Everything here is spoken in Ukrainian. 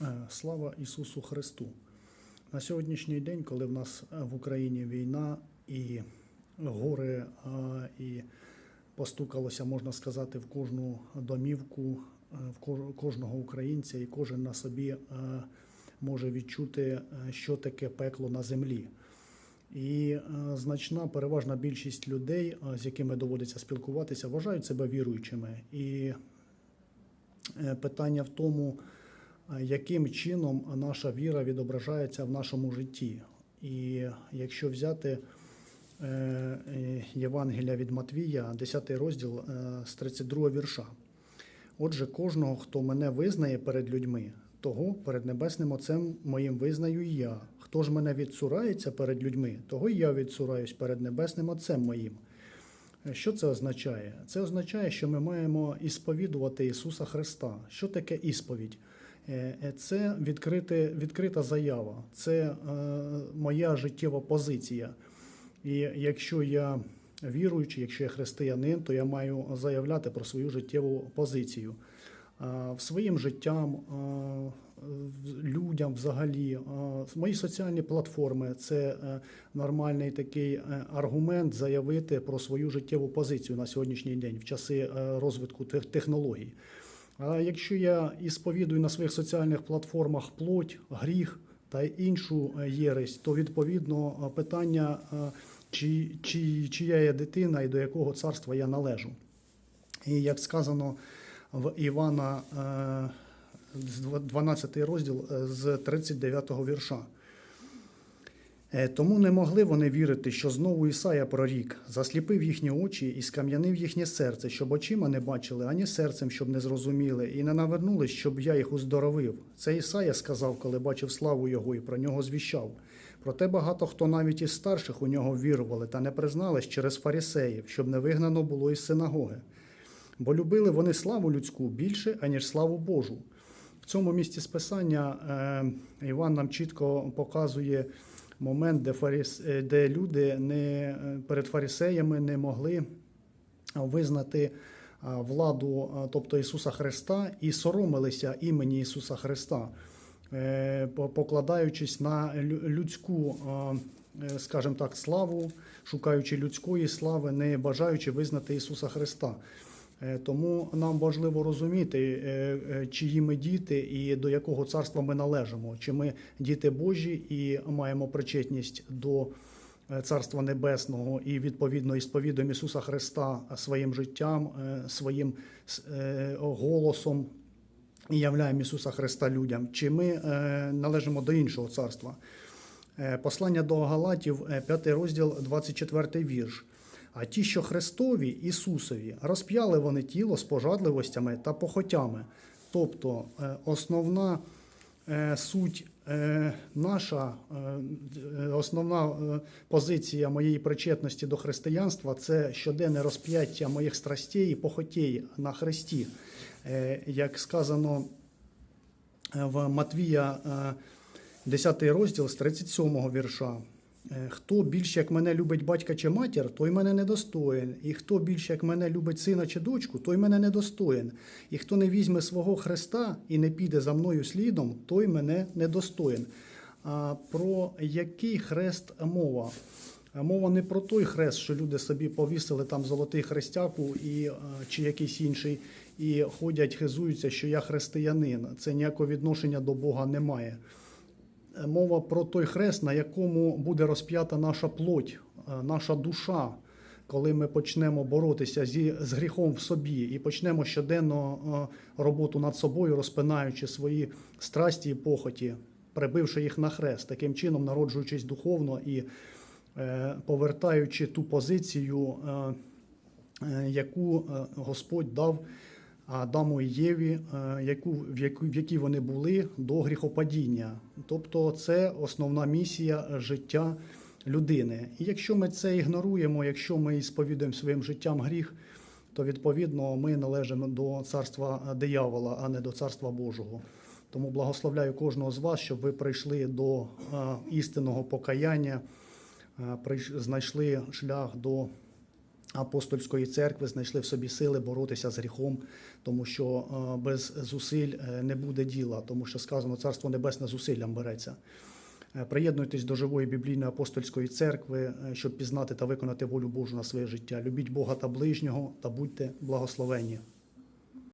Е, Слава Ісусу Христу! На сьогоднішній день, коли в нас е, в Україні війна і горе, і постукалося, можна сказати, в кожну домівку, е, в кожного українця, і кожен на собі може відчути, що таке пекло на землі. І значна переважна більшість людей, з якими доводиться спілкуватися, вважають себе віруючими. І питання в тому, яким чином наша віра відображається в нашому житті. І якщо взяти е, е, Євангелія від Матвія, 10 розділ е, з 32 вірша. Отже, кожного, хто мене визнає перед людьми, того перед небесним Отцем моїм визнаю і я. Хто ж мене відсурається перед людьми, того і я відсураюсь перед небесним Отцем моїм. Е, Що це означає? Це означає, що ми маємо ісповідувати Ісуса Христа. Що таке ісповідь? Е, е, Це відкрити, відкрита заява, це е, моя життєва позиція. І якщо я віруючий, якщо я християнин, то я маю заявляти про свою життєву позицію. В своїм життям, людям взагалі, мої соціальні платформи це нормальний такий аргумент заявити про свою життєву позицію на сьогоднішній день в часи розвитку тех- технологій. А якщо я ісповідую на своїх соціальних платформах плоть, гріх та іншу е, єресь, то відповідно е, питання, е, чи, чи, чия я дитина і до якого царства я належу. І як сказано в Івана, е, з 12 розділ з 39 вірша. Е, Тому не могли вони вірити, що знову Ісая прорік засліпив їхні очі і скам'янив їхнє серце, щоб очима не бачили, ані серцем, щоб не зрозуміли, і не навернулись, щоб я їх уздоровив. Це Ісая сказав, коли бачив славу його і про нього звіщав. Проте багато хто навіть із старших у нього вірували та не признались через фарисеїв, щоб не вигнано було із синагоги. Бо любили вони славу людську більше, аніж славу Божу. В цьому місці списання е, Іван нам чітко показує момент, де, фаріс, е, де люди не, е, перед фарисеями не могли визнати владу, тобто Ісуса Христа, і соромилися імені Ісуса Христа, е, покладаючись на людську, е, скажімо так, славу, шукаючи людської слави, не бажаючи визнати Ісуса Христа. Е, Тому нам важливо розуміти, е, е, чиї ми діти і до якого царства ми належимо. Чи ми діти Божі і маємо причетність до Царства Небесного і відповідно і сповідуємо Ісуса Христа своїм життям, своїм голосом і являємо Ісуса Христа людям, чи ми належимо до іншого царства. Послання до Галатів, 5 розділ, 24 вірш. А ті, що Христові, Ісусові, розп'яли вони тіло з пожадливостями та похотями. Тобто е, основна е, суть е, наша, основна позиція моєї причетності до християнства це щоденне розп'яття моїх страстей і похотей на Христі. Як сказано в Матвія, е, 10 розділ з 37 вірша. Е, Хто більше як мене любить батька чи матір, той мене недостоїн. І хто більше як мене любить сина чи дочку, той мене недостоїн. І хто не візьме свого Христа і не піде за мною слідом, той мене недостоїн. А про який хрест мова? Мова не про той хрест, що люди собі повісили там золотий хрестяку і, е, чи якийсь інший, і ходять, хизуються, що я християнин. Це ніякого відношення до Бога немає. Е, Мова про той хрест, на якому буде розп'ята наша плоть, е, наша душа, коли ми почнемо боротися зі, з гріхом в собі і почнемо щоденно е, роботу над собою, розпинаючи свої страсті і похоті, прибивши їх на хрест, таким чином народжуючись духовно і повертаючи ту позицію, яку Господь дав Адаму і Єві, е, яку, в, якій вони були до гріхопадіння. Тобто це основна місія життя людини. І якщо ми це ігноруємо, якщо ми сповідуємо своїм життям гріх, то відповідно ми належимо до царства диявола, а не до царства Божого. Тому благословляю кожного з вас, щоб ви прийшли до е, істинного покаяння, е, знайшли шлях до апостольської церкви знайшли в собі сили боротися з гріхом, тому що е, без зусиль е, не буде діла, тому що сказано, царство небесне зусиллям береться. Е, Приєднуйтесь до живої біблійної апостольської церкви, щоб пізнати та виконати волю Божу на своє життя. Любіть Бога та ближнього та будьте благословені.